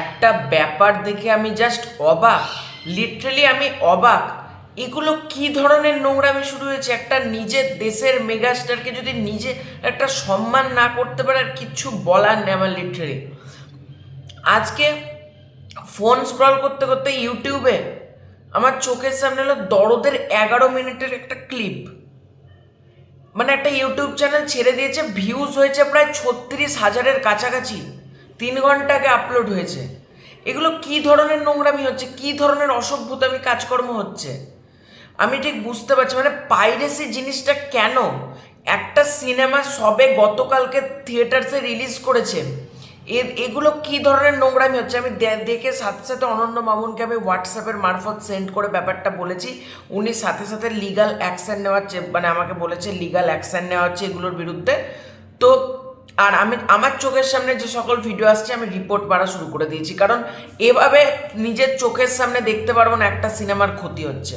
একটা ব্যাপার দেখে আমি জাস্ট অবাক। লিটারালি আমি অবাক। এগুলো কি ধরনের নোংরামি শুরু হয়েছে? একটা নিজের দেশের মেগাস্টারকে যদি নিজে একটা সম্মান না করতে পারে, আর কিচ্ছু বলার নেই আমার লিটারালি আজকে ফোন স্ক্রল করতে করতে ইউটিউবে আমার চোখের সামনে হলো দরদের এগারো মিনিটের একটা ক্লিপ মানে একটা ইউটিউব চ্যানেল ছেড়ে দিয়েছে ভিউজ হয়েছে প্রায় ছত্রিশ হাজারের কাছাকাছি। তিন ঘণ্টা আগে আপলোড হয়েছে। এগুলো কি ধরনের নোংরামি হচ্ছে? কি ধরনের অসভ্যতামি কাজকর্ম হচ্ছে? আমি ঠিক বুঝতে পারছি মানে পাইরেসি জিনিসটা কেন? একটা সিনেমা সবে গতকালকে থিয়েটার্সে রিলিজ করেছে। এগুলো কি ধরনের নোংরামি হচ্ছে? আমি দেখে সাথে সাথে অনন্য মামুনকে আমি হোয়াটসঅ্যাপের মারফত সেন্ড করে ব্যাপারটা বলেছি। উনি সাথে সাথে লিগাল অ্যাকশন নেওয়ার মানে আমাকে বলেছে লিগাল অ্যাকশন নেওয়া হচ্ছে এগুলোর বিরুদ্ধে। তো আর আমি, আমার চোখের সামনে যে সকল ভিডিও আসছে, আমি রিপোর্ট মারা শুরু করে দিয়েছি। কারণ এভাবে নিজের চোখের সামনে দেখতে পারব না, একটা সিনেমার ক্ষতি হচ্ছে।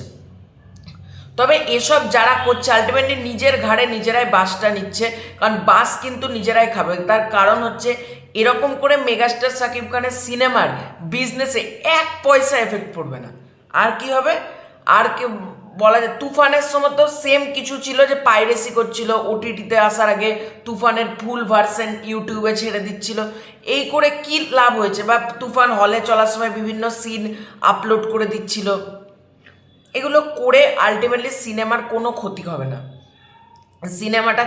তবে এসব যারা করছে আলটিমেটলি নিজের ঘাড়ে নিজেরাই বাসটা নিচ্ছে, কারণ বাস কিন্তু নিজেরাই খাবে। তার কারণ হচ্ছে, এরকম করে মেগাস্টার সাকিব খানের সিনেমার বিজনেসে এক পয়সা এফেক্ট পড়বে না। আর কি হবে? আর কি বলা যায়, তুফানের সময় তো সেম কিছু ছিল যে পাইরেসি করছিল ওটিটিতে আসার আগে তুফানের ফুল ভার্সন ইউটিউবে ছেড়ে দিচ্ছিল। এই করে কি লাভ হয়েছে? বা তুফান হলে চলার সময় বিভিন্ন সিন আপলোড করে দিচ্ছিল। এগুলো করে আলটিমেটলি সিনেমার কোনো ক্ষতি হবে না। সিনেমাটা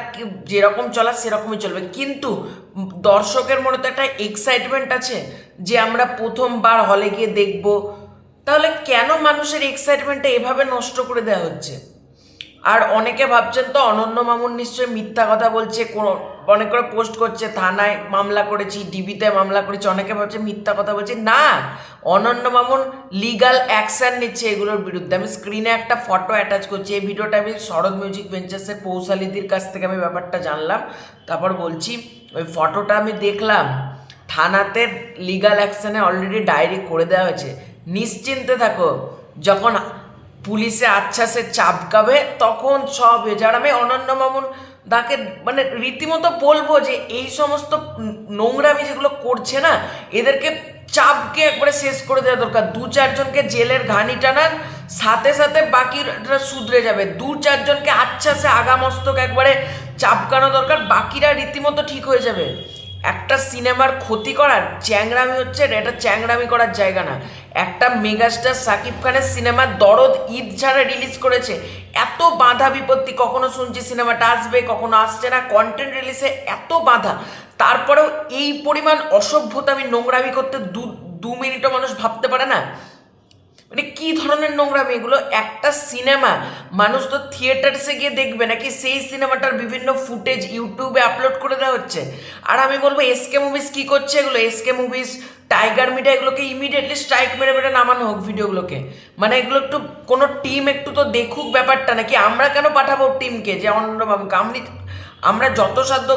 যেরকম চলা সেরকমই চলবে। কিন্তু দর্শকের মনে তো একটা এক্সাইটমেন্ট আছে যে আমরা প্রথমবার হলে গিয়ে দেখব তাহলে কেন মানুষের এক্সাইটমেন্টটা এভাবে নষ্ট করে দেওয়া হচ্ছে? আর অনেকে ভাবছেন তো, অনন্য মামুন নিশ্চয়ই মিথ্যা কথা বলছে কোনো অনেক করে পোস্ট করছে, থানায় মামলা করেছি ডিবিতে মামলা করেছি, অনেকে ভাবছে মিথ্যা কথা বলছে। না, অনন্য মামুন লিগাল অ্যাকশন নিচ্ছে এগুলোর বিরুদ্ধে। আমি স্ক্রিনে একটা ফটো অ্যাটাচ করছি, এই ভিডিওটা আমি শরৎ মিউজিক ভেঞ্চার্সের পৌশালিদির কাছ থেকে আমি ব্যাপারটা জানলাম। তারপর বলছি, ওই ফটোটা আমি দেখলাম, থানাতে লিগাল অ্যাকশানে অলরেডি ডায়েরি করে দেওয়া হয়েছে। নিশ্চিন্তে থাকো। যখন পুলিশে আচ্ছা সে চাপকাবে, তখন সব আর আমি অনন্য মামুন দাকে মানে রীতিমতো বলব যে এই সমস্ত নোংরামি যেগুলো করছে না, এদেরকে চাপকে একবারে শেষ করে দেওয়া দরকার। দু চারজনকে জেলের ঘানি টানান, সাথে সাথে বাকিরা শুধরে যাবে। দু চারজনকে আচ্ছা সে আগামস্তক একবারে চাপকানো দরকার, বাকিরা রীতিমতো ঠিক হয়ে যাবে। একটা সিনেমার ক্ষতি করার চ্যাংরামি হচ্ছে এটা, চ্যাংরামি করার জায়গা না। একটা মেগাস্টার সাকিব খানের সিনেমার দরদ ঈদ ছাড়া রিলিজ করেছে। এত বাধা বিপত্তি কখনো শুনছি সিনেমাটা আসবে কখনো আসছে না কন্টেন্ট রিলিজে এত বাধা। তারপরেও এই পরিমাণ অসভ্যতা আমি নোংরামি করতে দু দু মিনিটও মানুষ ভাবতে পারে না। মানে কি ধরনের নোংরামি? এগুলো একটা সিনেমা। মানুষ তো থিয়েটার্সে গিয়ে দেখবে নাকি সেই সিনেমাটার বিভিন্ন ফুটেজ ইউটিউবে আপলোড করে দেওয়া হচ্ছে। আর আমি বলব, এসকে মুভিজ কি করছে এগুলো? এসকে মুভিজ, টাইগার মিডিয়া এগুলোকে ইমিডিয়েটলি স্ট্রাইক মেরে মেরে নামানো হোক ভিডিওগুলোকে। মানে এগুলো একটু, কোনো টিম একটু তো দেখুক ব্যাপারটা নাকি আমরা কেন পাঠাবো টিমকে যে অন্যবাবুকে আমি, আমরা যত সাধ্য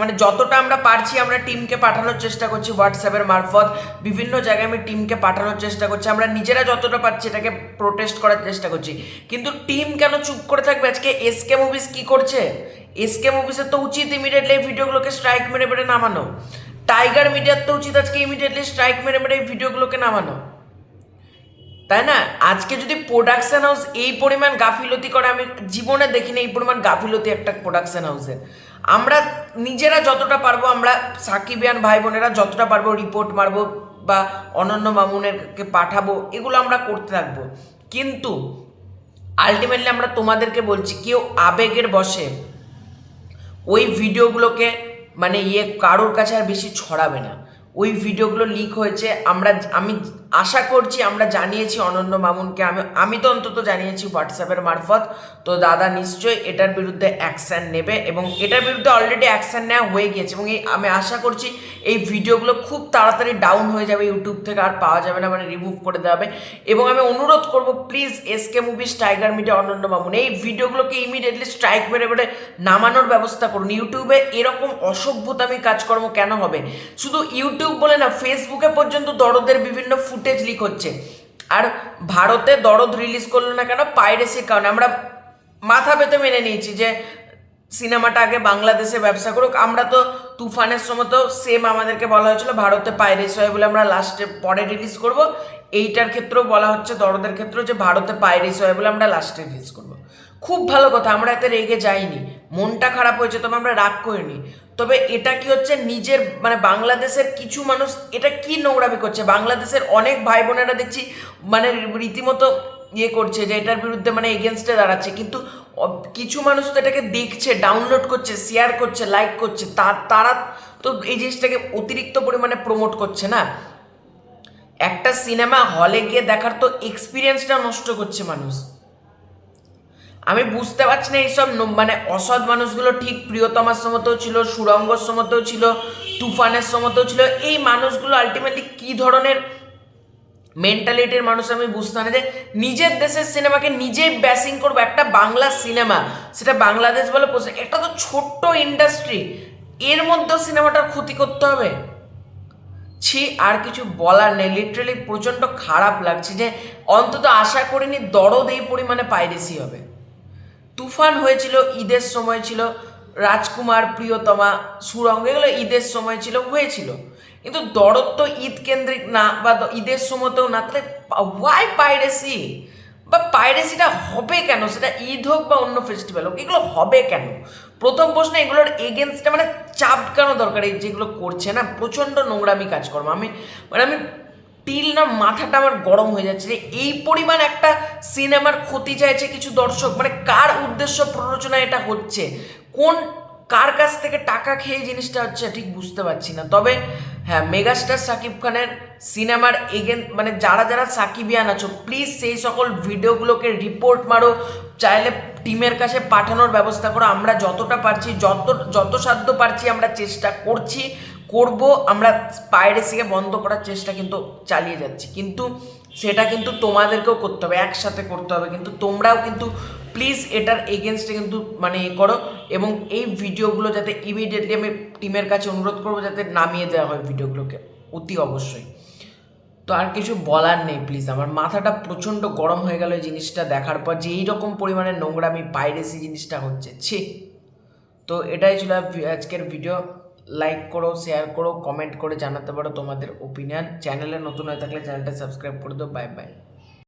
মানে যতটা আমরা পারছি, আমরা টিমকে পাঠানোর চেষ্টা করছি হোয়াটসঅ্যাপের মারফত। বিভিন্ন জায়গায় আমি টিমকে পাঠানোর চেষ্টা করছি। আমরা নিজেরা যতটা পারছি এটাকে প্রোটেস্ট করার চেষ্টা করছি। কিন্তু টিম কেন চুপ করে থাকবে? আজকে এসকে মুভিস কি করছে? এসকে মুভিসের তো উচিত ইমিডিয়েটলি ভিডিওগুলোকে স্ট্রাইক মেরে মেরে নামানো। টাইগার মিডিয়ার তো উচিত আজকে ইমিডিয়েটলি স্ট্রাইক মেরে মেরে এই ভিডিওগুলোকে নামানো। তাই না? আজকে যদি প্রোডাকশন হাউস এই পরিমাণ গাফিলতি করে, আমি জীবনে দেখিনি এই পরিমাণ গাফিলতি একটা প্রোডাকশন হাউসের আমরা নিজেরা যতটা পারব, আমরা সাকিবিয়ান ভাই বোনেরা যতটা পারব রিপোর্ট মারবো বা অনন্য মামুনেরকে পাঠাবো, এগুলো আমরা করতে থাকব। কিন্তু আলটিমেটলি আমরা তোমাদেরকে বলছি, কেউ আবেগের বসে ওই ভিডিওগুলোকে মানে ইয়ে কারোর কাছে আর বেশি ছড়াবে না। ওই ভিডিওগুলো লিক হয়েছে, আমরা আমি আশা করছি আমরা জানিয়েছি অনন্য মামুনকে। আমি আমি তো অন্তত জানিয়েছি হোয়াটসঅ্যাপের মারফত। তো দাদা নিশ্চয়ই এটার বিরুদ্ধে অ্যাকশান নেবে এবং এটার বিরুদ্ধে অলরেডি অ্যাকশান নেওয়া হয়ে গিয়েছে এবং এই, আমি আশা করছি এই ভিডিওগুলো খুব তাড়াতাড়ি ডাউন হয়ে যাবে ইউটিউব থেকে, আর পাওয়া যাবে না মানে রিমুভ করে দেওয়া হবে। এবং আমি অনুরোধ করব please SK Movies Tiger Media Anonno Mamun, এই ভিডিওগুলোকে ইমিডিয়েটলি স্ট্রাইক মেরে মেরে নামানোর ব্যবস্থা করুন। ইউটিউবে এরকম অসভ্যতামি কাজকর্ম কেন হবে? শুধু ইউটিউব বলে না ফেসবুকে পর্যন্ত দরদের বিভিন্ন ফুটেজ লিক হচ্ছে। আর ভারতে দরদ রিলিজ করল না কেন? পাইরেসির কারণে। আমরা মাথা পেতে মেনে নিয়েছি যে সিনেমাটা আগে বাংলাদেশে ব্যবসা করুক। আমরা তো তুফানের সময় তো সেম আমাদেরকে বলা হয়েছিল, ভারতে পাইরেস হয় বলে আমরা লাস্টে পরে রিলিজ করব। এইটার ক্ষেত্রেও বলা হচ্ছে, দরদের ক্ষেত্রেও যে ভারতে পাইরেস হয় বলে আমরা লাস্টে রিলিজ করব। খুব ভালো কথা, আমরা এতে রেগে যাইনি। মনটা খারাপ হয়েছে, তবে আমরা রাগ করিনি। তবে এটা কি হচ্ছে নিজের মানে বাংলাদেশের কিছু মানুষ এটা কি নোংরামি করছে? বাংলাদেশের অনেক ভাই বোনেরা দেখছি মানে রীতিমতো ইয়ে করছে যে এটার বিরুদ্ধে মানে এগেনস্টে দাঁড়াচ্ছে। কিন্তু কিছু মানুষ তো এটাকে দেখছে ডাউনলোড করছে শেয়ার করছে লাইক করছে। তারা তো এই জিনিসটাকে অতিরিক্ত পরিমাণে প্রমোট করছে না? একটা সিনেমা হলে গিয়ে দেখার তো এক্সপিরিয়েন্সটা নষ্ট করছে মানুষ। আমি বুঝতে পারছি না এইসব মানে অসৎ মানুষগুলো ঠিক প্রিয়তমার সমতেও ছিল সুরঙ্গর সমতেও ছিল, তুফানের সমতেও ছিল। এই মানুষগুলো আলটিমেটলি কি ধরনের মেন্টালিটির মানুষ আমি বুঝতে না যে নিজের দেশের সিনেমাকে নিজেই ব্যাসিং করব। একটা বাংলা সিনেমা, সেটা বাংলাদেশ বলে পোষে একটা তো ছোট্ট ইন্ডাস্ট্রি এর মধ্যেও সিনেমাটার ক্ষতি করতে হবে। ছি, আর কিছু বলার নেই। লিটারালি প্রচণ্ড খারাপ লাগছে যে অন্তত আশা করিনি দরদ এই পরিমাণে পাইরেসি হবে। তুফান হয়েছিল, ঈদের সময় ছিল, রাজকুমার প্রিয়তমা সুরঙ্গ এগুলো ঈদের সময় ছিল, হয়েছিল। কিন্তু দরদ তো ঈদ কেন্দ্রিক না, বা ঈদের সময়তেও না, তাহলে ওয়াই পাইরেসি বা পাইরেসিটা হবে কেন? সেটা ঈদ হোক বা অন্য ফেস্টিভ্যাল হোক, এগুলো হবে কেন? প্রথম প্রশ্ন, এগুলোর এগেনস্টে মানে চাপ কেন দরকার, এই যেগুলো করছে না, প্রচণ্ড নোংরামি কাজকর্ম। আমি মানে আমি টিল না, মাথাটা আমার গরম হয়ে যাচ্ছে। যে এই পরিমাণ একটা সিনেমার ক্ষতি চাইছে কিছু দর্শক মানে কার উদ্দেশ্য প্ররোচনা এটা হচ্ছে? কোন, কার কাছ থেকে টাকা খেয়ে জিনিসটা হচ্ছে ঠিক বুঝতে পারছি না। তবে হ্যাঁ মেগাস্টার সাকিব খানের সিনেমার এগেন মানে যারা যারা সাকিবিয়ান আছো প্লিজ সেই সকল ভিডিওগুলোকে রিপোর্ট মারো। চাইলে টিমের কাছে পাঠানোর ব্যবস্থা করো। আমরা যতটা পারছি, যত যত সাধ্য পারছি আমরা চেষ্টা করছি। করব, আমরা পাইরেসিকে বন্ধ করার চেষ্টা কিন্তু চালিয়ে যাচ্ছি। কিন্তু সেটা কিন্তু তোমাদেরকেও করতে হবে, একসাথে করতে হবে। কিন্তু তোমরাও কিন্তু প্লিজ এটার এগেনস্টে কিন্তু মানে করো এবং এই ভিডিওগুলো যাতে ইমিডিয়েটলি আমি টিমের কাছে অনুরোধ করব যাতে নামিয়ে দেওয়া হয় ভিডিওগুলোকে, অতি অবশ্যই। তো আর কিছু বলার নেই প্লিজ আমার মাথাটা প্রচণ্ড গরম হয়ে গেল এই জিনিসটা দেখার পর, যে এইরকম পরিমাণে নোংরামি পাইরেসি জিনিসটা হচ্ছে, ছি। তো এটাই ছিল আজকের ভিডিও লাইক করো শেয়ার করো কমেন্ট করে জানাতে পারো তোমাদের ওপিনিয়ন চ্যানেলে নতুন হয়ে থাকলে চ্যানেলটা সাবস্ক্রাইব করে দাও. Bye bye